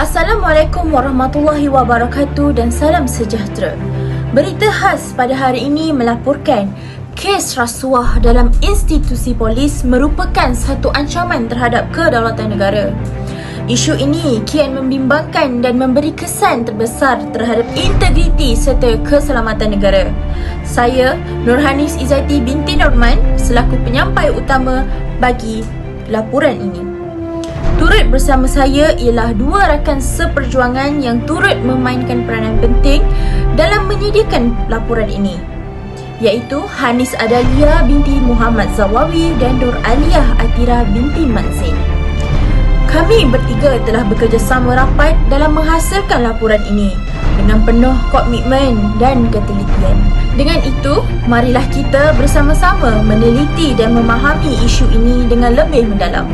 Assalamualaikum warahmatullahi wabarakatuh dan salam sejahtera. Berita khas pada hari ini melaporkan kes rasuah dalam institusi polis merupakan satu ancaman terhadap kedaulatan negara. Isu ini kian membimbangkan dan memberi kesan terbesar terhadap integriti serta keselamatan negara. Saya, Nurhanis Izati binti Norman, selaku penyampai utama bagi laporan ini. Turut bersama saya ialah dua rakan seperjuangan yang turut memainkan peranan penting dalam menyediakan laporan ini iaitu Hanis Adalia binti Muhammad Zawawi dan Nur Aliyah Atira binti Manzin. Kami bertiga telah bekerjasama rapat dalam menghasilkan laporan ini dengan penuh komitmen dan ketelitian. Dengan itu, marilah kita bersama-sama meneliti dan memahami isu ini dengan lebih mendalam.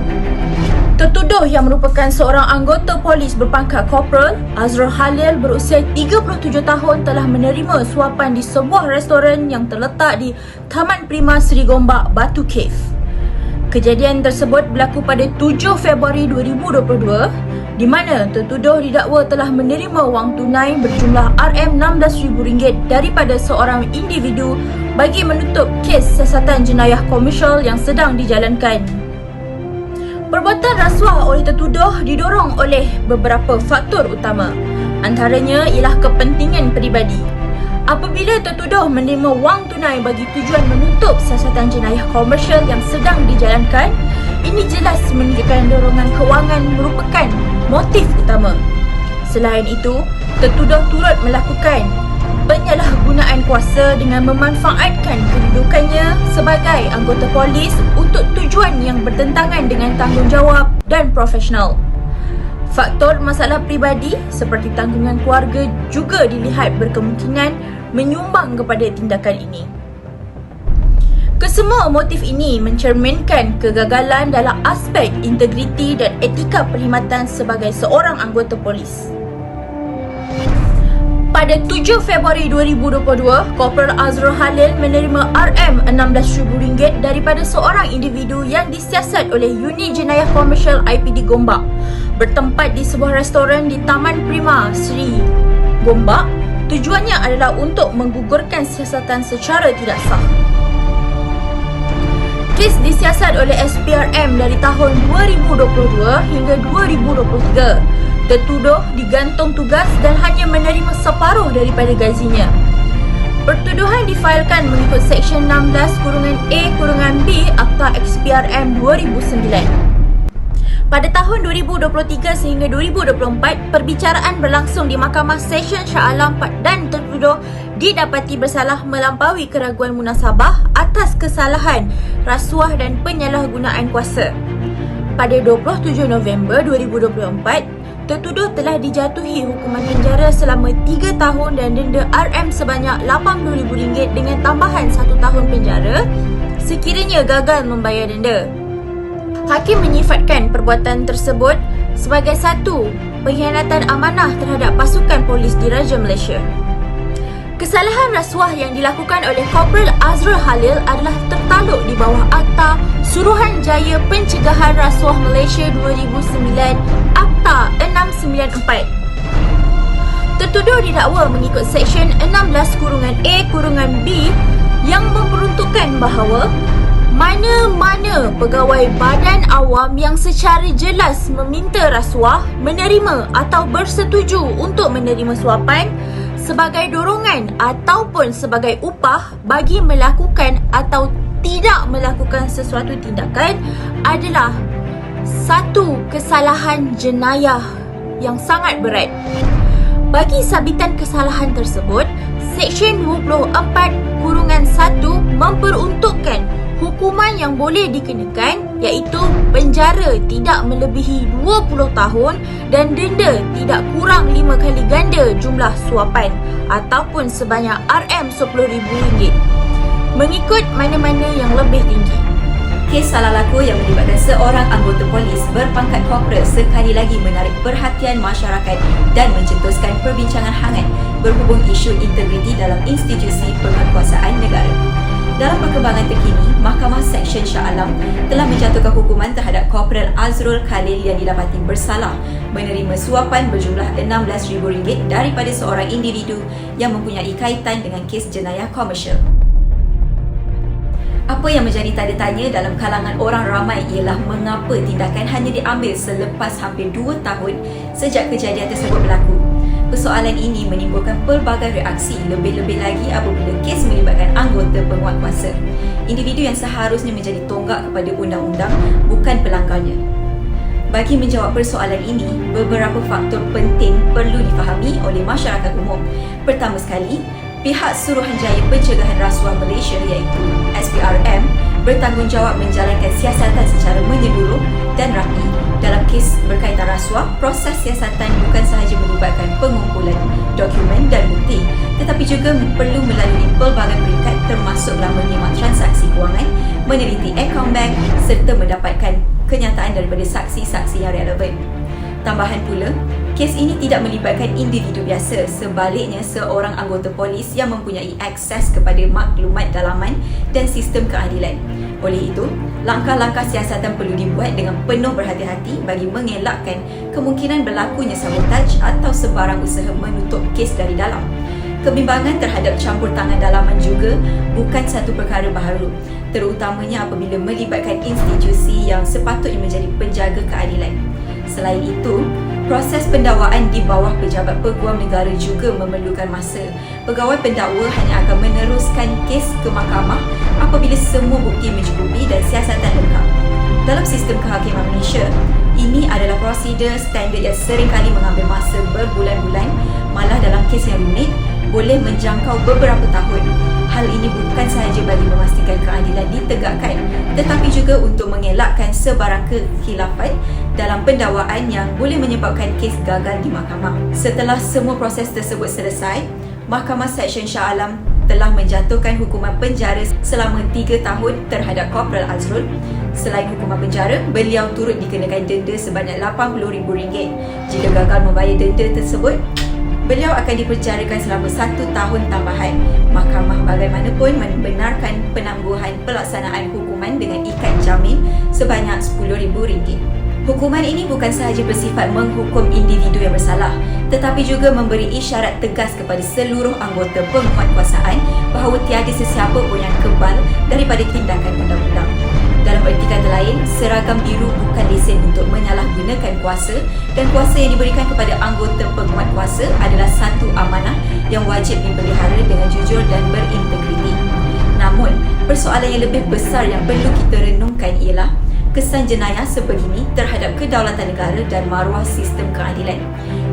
Tertuduh yang merupakan seorang anggota polis berpangkat korporal, Azrul Halil berusia 37 tahun telah menerima suapan di sebuah restoran yang terletak di Taman Prima Seri Gombak, Batu Cave. Kejadian tersebut berlaku pada 7 Februari 2022 di mana tertuduh didakwa telah menerima wang tunai berjumlah RM16,000 daripada seorang individu bagi menutup kes siasatan jenayah komersial yang sedang dijalankan. Perbuatan rasuah oleh tertuduh didorong oleh beberapa faktor utama. Antaranya ialah kepentingan peribadi. Apabila tertuduh menerima wang tunai bagi tujuan menutup siasatan jenayah komersial yang sedang dijalankan, ini jelas menunjukkan dorongan kewangan merupakan motif utama. Selain itu, tertuduh turut melakukan penyalahgunaan kuasa dengan memanfaatkan kedudukannya sebagai anggota polis untuk tujuan yang bertentangan dengan tanggungjawab dan profesional. Faktor masalah pribadi seperti tanggungan keluarga juga dilihat berkemungkinan menyumbang kepada tindakan ini. Kesemua motif ini mencerminkan kegagalan dalam aspek integriti dan etika perkhidmatan sebagai seorang anggota polis. Pada 7 Februari 2022, Korporal Azrul Halil menerima RM16,000 daripada seorang individu yang disiasat oleh Unit Jenayah Komersial IPD Gombak bertempat di sebuah restoran di Taman Prima Sri Gombak. Tujuannya adalah untuk menggugurkan siasatan secara tidak sah. Kes disiasat oleh SPRM dari tahun 2022 hingga 2023 tertuduh digantung tugas dan hanya menerima separuh daripada gajinya. Pertuduhan difailkan mengikut Seksyen 16 kurungan A kurungan B Akta XPRM 2009. Pada tahun 2023 sehingga 2024, perbicaraan berlangsung di Mahkamah Session Shah Alam dan tertuduh didapati bersalah melampaui keraguan munasabah atas kesalahan rasuah dan penyalahgunaan kuasa. Pada 27 November 2024, tertuduh telah dijatuhi hukuman penjara selama 3 tahun dan denda RM sebanyak RM80,000 dengan tambahan 1 tahun penjara sekiranya gagal membayar denda. Hakim menyifatkan perbuatan tersebut sebagai satu pengkhianatan amanah terhadap pasukan polis diraja Malaysia. Kesalahan rasuah yang dilakukan oleh Korporal Azrul Halil adalah tertaluk di bawah Akta Suruhanjaya Pencegahan Rasuah Malaysia 2009 Akta 694. Tertuduh didakwa mengikut Seksyen 16 kurungan A kurungan B yang memperuntukkan bahawa mana-mana pegawai badan awam yang secara jelas meminta rasuah, menerima atau bersetuju untuk menerima suapan sebagai dorongan ataupun sebagai upah bagi melakukan atau tidak melakukan sesuatu tindakan adalah satu kesalahan jenayah yang sangat berat. Bagi sabitan kesalahan tersebut, Seksyen 24 kurungan 1 memperuntukkan hukuman yang boleh dikenakan iaitu penjara tidak melebihi 20 tahun dan denda tidak kurang 5 kali ganda jumlah suapan ataupun sebanyak RM10,000 mengikut mana-mana yang lebih tinggi. Kes salah laku yang melibatkan seorang anggota polis berpangkat korporat sekali lagi menarik perhatian masyarakat dan mencetuskan perbincangan hangat berhubung isu integriti dalam institusi penguatkuasaan negara. Dalam perkembangan terkini, Mahkamah Seksyen Shah Alam telah menjatuhkan hukuman terhadap Korporal Azrul Khalil yang didapati bersalah menerima suapan berjumlah RM16,000 daripada seorang individu yang mempunyai kaitan dengan kes jenayah komersial. Apa yang menjadi tanda tanya dalam kalangan orang ramai ialah mengapa tindakan hanya diambil selepas hampir 2 tahun sejak kejadian tersebut berlaku. Persoalan ini menimbulkan pelbagai reaksi lebih-lebih lagi apabila kes melibatkan anggota penguat kuasa. Individu yang seharusnya menjadi tonggak kepada undang-undang bukan pelanggarnya. Bagi menjawab persoalan ini, beberapa faktor penting perlu difahami oleh masyarakat umum. Pertama sekali, pihak Suruhanjaya Pencegahan Rasuah Malaysia iaitu SPRM bertanggungjawab menjalankan siasatan secara menyeluruh dan rapi. Dalam kes berkaitan rasuah, proses siasatan bukan sahaja melibatkan pengumpulan dokumen dan bukti tetapi juga perlu melalui pelbagai peringkat termasuklah menyimak transaksi kewangan, meneliti akaun bank serta mendapatkan kenyataan daripada saksi-saksi yang relevan. Tambahan pula, kes ini tidak melibatkan individu biasa, sebaliknya seorang anggota polis yang mempunyai akses kepada maklumat dalaman dan sistem keadilan. Oleh itu, langkah-langkah siasatan perlu dibuat dengan penuh berhati-hati bagi mengelakkan kemungkinan berlakunya sabotaj atau sebarang usaha menutup kes dari dalam. Kebimbangan terhadap campur tangan dalaman juga bukan satu perkara baharu, terutamanya apabila melibatkan institusi yang sepatutnya menjadi penjaga keadilan. Selain itu, proses pendakwaan di bawah pejabat peguam negara juga memerlukan masa. Pegawai pendakwa hanya akan meneruskan kes ke mahkamah apabila semua bukti mencukupi dan siasatan lengkap. Dalam sistem kehakiman Malaysia, ini adalah prosedur standard yang seringkali mengambil masa berbulan-bulan malah dalam kes yang rumit boleh menjangkau beberapa tahun. Hal ini bukan sahaja bagi memastikan keadilan ditegakkan tetapi juga untuk mengelakkan sebarang kekhilafan dalam pendakwaan yang boleh menyebabkan kes gagal di mahkamah. Setelah semua proses tersebut selesai, Mahkamah Seksyen Shah Alam telah menjatuhkan hukuman penjara selama 3 tahun terhadap Korporal Azrul. Selain hukuman penjara, beliau turut dikenakan denda sebanyak RM80,000. Jika gagal membayar denda tersebut, beliau akan dipenjarakan selama satu tahun tambahan. Mahkamah bagaimanapun membenarkan penangguhan pelaksanaan hukuman dengan ikat jamin sebanyak RM10,000. Hukuman ini bukan sahaja bersifat menghukum individu yang bersalah, tetapi juga memberi isyarat tegas kepada seluruh anggota penguatkuasaan bahawa tiada sesiapa pun yang kebal daripada tindakan undang-undang. Dalam erti kata lain, seragam biru bukan lesen untuk menyalahgunakan kuasa dan kuasa yang diberikan kepada anggota penguat kuasa adalah satu amanah yang wajib dipelihara dengan jujur dan berintegriti. Namun, persoalan yang lebih besar yang perlu kita renungkan ialah kesan jenayah sebegini terhadap kedaulatan negara dan maruah sistem keadilan.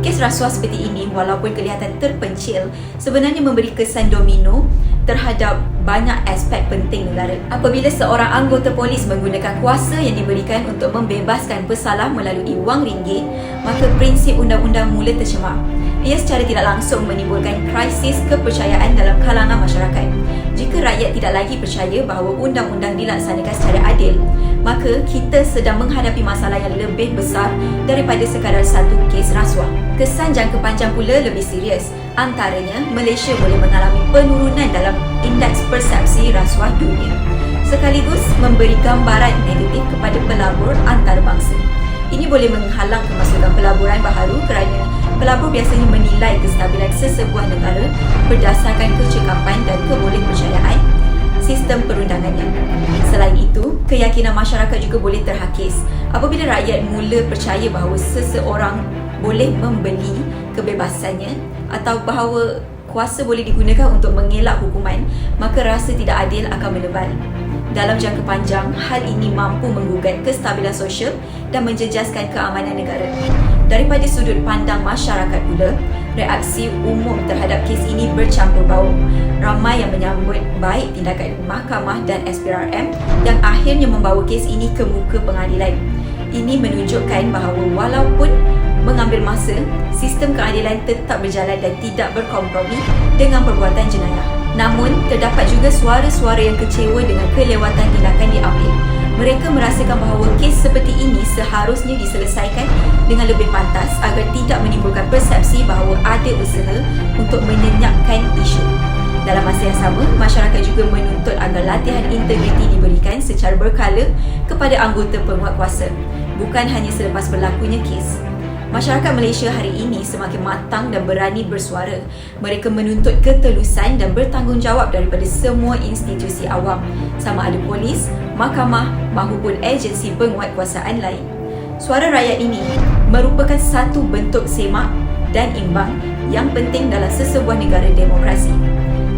Kes rasuah seperti ini walaupun kelihatan terpencil sebenarnya memberi kesan domino terhadap banyak aspek penting negara. Apabila seorang anggota polis menggunakan kuasa yang diberikan untuk membebaskan pesalah melalui wang ringgit, maka prinsip undang-undang mula tercemar. Ia secara tidak langsung menimbulkan krisis kepercayaan dalam kalangan masyarakat. Jika rakyat tidak lagi percaya bahawa undang-undang dilaksanakan secara adil, maka kita sedang menghadapi masalah yang lebih besar daripada sekadar satu kes rasuah. Kesan jangka panjang pula lebih serius. Antaranya, Malaysia boleh mengalami penurunan dalam indeks persepsi rasuah dunia sekaligus memberi gambaran negatif kepada pelabur antarabangsa. Ini boleh menghalang kemasukan pelaburan baharu kerana pelabur biasanya menilai kestabilan sesebuah negara berdasarkan kecekapan dan kebolehpercayaan sistem perundangannya. Selain itu, keyakinan masyarakat juga boleh terhakis apabila rakyat mula percaya bahawa seseorang boleh membeli kebebasannya atau bahawa kuasa boleh digunakan untuk mengelak hukuman, maka rasa tidak adil akan menebal. Dalam jangka panjang, hal ini mampu menggugat kestabilan sosial dan menjejaskan keamanan negara. Daripada sudut pandang masyarakat pula, reaksi umum terhadap kes ini bercampur bau. Ramai yang menyambut baik tindakan mahkamah dan SPRM yang akhirnya membawa kes ini ke muka pengadilan. Ini menunjukkan bahawa walaupun mengambil masa, sistem keadilan tetap berjalan dan tidak berkompromi dengan perbuatan jenayah. Namun, terdapat juga suara-suara yang kecewa dengan kelewatan tindakan diambil. Mereka merasakan bahawa kes seperti ini seharusnya diselesaikan dengan lebih pantas agar tidak menimbulkan persepsi bahawa ada usaha untuk menyenyapkan isu. Dalam masa yang sama, masyarakat juga menuntut agar latihan integriti diberikan secara berkala kepada anggota penguatkuasa, bukan hanya selepas berlakunya kes. Masyarakat Malaysia hari ini semakin matang dan berani bersuara. Mereka menuntut ketelusan dan bertanggungjawab daripada semua institusi awam, sama ada polis, mahkamah mahupun agensi penguatkuasaan lain. Suara rakyat ini merupakan satu bentuk semak dan imbang yang penting dalam sesebuah negara demokrasi.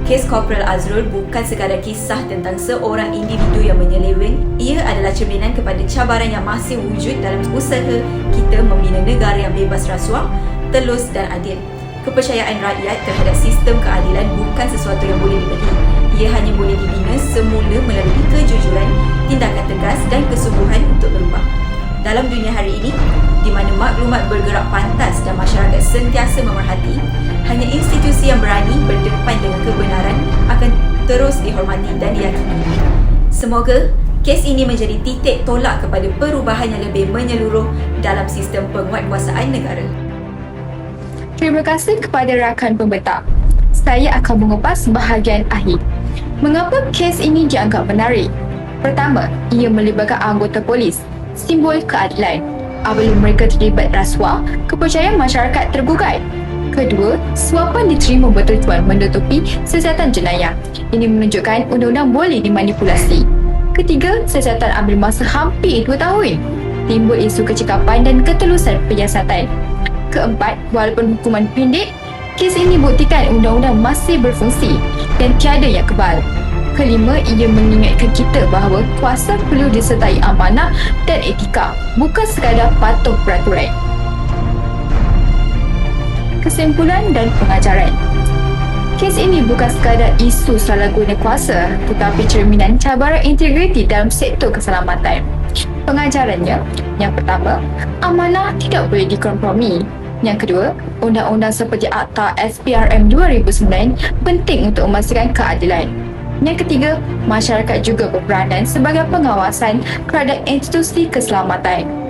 Kes Korporal Azrul bukan sekadar kisah tentang seorang individu yang menyeleweng. Ia adalah cerminan kepada cabaran yang masih wujud dalam usaha kita membina negara yang bebas rasuah, telus dan adil. Kepercayaan rakyat terhadap sistem keadilan bukan sesuatu yang boleh dibeli. Ia hanya boleh dibina semula melalui kejujuran, tindakan tegas dan kesungguhan untuk berubah. Dalam dunia hari ini, di mana maklumat bergerak pantas dan masyarakat sentiasa memerhati, hanya institusi yang berani berdepan dengan kebenaran akan terus dihormati dan diyakini. Semoga kes ini menjadi titik tolak kepada perubahan yang lebih menyeluruh dalam sistem penguatkuasaan negara. Terima kasih kepada rakan pembentang. Saya akan mengupas bahagian akhir. Mengapa kes ini dianggap menarik? Pertama, ia melibatkan anggota polis, simbol keadilan. Apabila mereka terlibat rasuah, kepercayaan masyarakat tergugat. Kedua, suapan diterima bertujuan menutupi siasatan jenayah. Ini menunjukkan undang-undang boleh dimanipulasi. Ketiga, siasatan ambil masa hampir 2 tahun. Timbul isu kecekapan dan ketelusan penyiasatan. Keempat, walaupun hukuman pendek, kes ini buktikan undang-undang masih berfungsi dan tiada yang kebal. Kelima, ia mengingatkan kita bahawa kuasa perlu disertai amanah dan etika, bukan sekadar patuh peraturan. Kesimpulan dan pengajaran Kes ini bukan sekadar isu salah guna kuasa tetapi cerminan cabaran integriti dalam sektor keselamatan. Pengajarannya, yang pertama, amanah tidak boleh dikompromi. Yang kedua, undang-undang seperti Akta SPRM 2009 penting untuk memastikan keadilan. Yang ketiga, masyarakat juga berperanan sebagai pengawasan terhadap institusi keselamatan.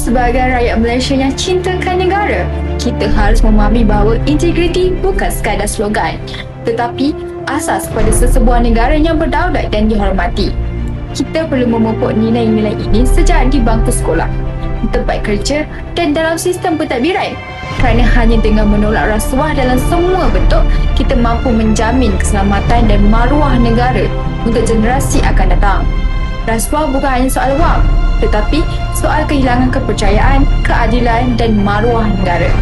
Sebagai rakyat Malaysia yang cintakan negara, kita harus memahami bahawa integriti bukan sekadar slogan, tetapi asas pada sesebuah negara yang berdaulat dan dihormati. Kita perlu memupuk nilai-nilai ini sejak di bangku sekolah, tempat kerja dan dalam sistem pentadbiran. Kerana hanya dengan menolak rasuah dalam semua bentuk, kita mampu menjamin keselamatan dan maruah negara untuk generasi akan datang. Rasuah bukan hanya soal wang, tetapi soal kehilangan kepercayaan, keadilan dan maruah negara.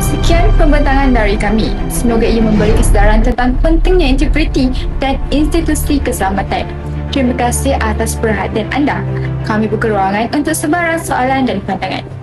Sekian pembentangan dari kami. Semoga ia memberi kesedaran tentang pentingnya integriti dan institusi keselamatan. Terima kasih atas perhatian anda. Kami buka ruangan untuk sebarang soalan dan pandangan.